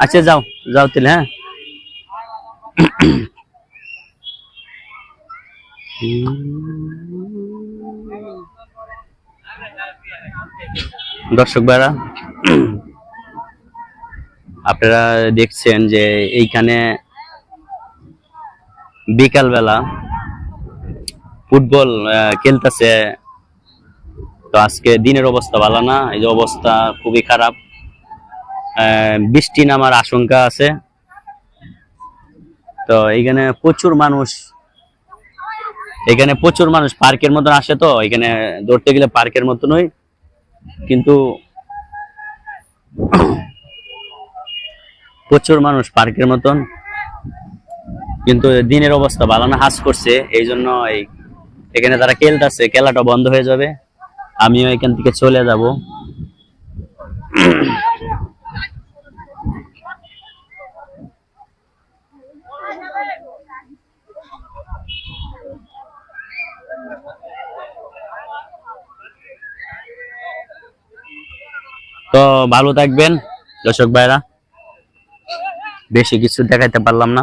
আচ্ছা যাও যাও তাহলে হ্যাঁ? দর্শক ভাইরা আপনারা দেখছেন যে এইখানে বিকালবেলা ফুটবল খেলতেছে তো আজকে দিনের অবস্থা ভালো না, এই যে অবস্থা খুবই খারাপ। বৃষ্টি নামার আশঙ্কা আছে। তো এখানে প্রচুর মানুষ, এখানে প্রচুর মানুষ পার্কের মতন আসে তো, এখানে ধরতে গেলে পার্কের মতনই। কিন্তু প্রচুর মানুষ পার্কের মতন। কিন্তু দিনের অবস্থা ভালো না, হাস করছে, এই জন্য এই এখানে তারা খেলতেছে, খেলাটা বন্ধ হয়ে যাবে। আমিও এখান থেকে চলে যাব। তো ভালো থাকবেন, দর্শক ভাইরা। বেশি কিছু দেখাইতে পারলাম না।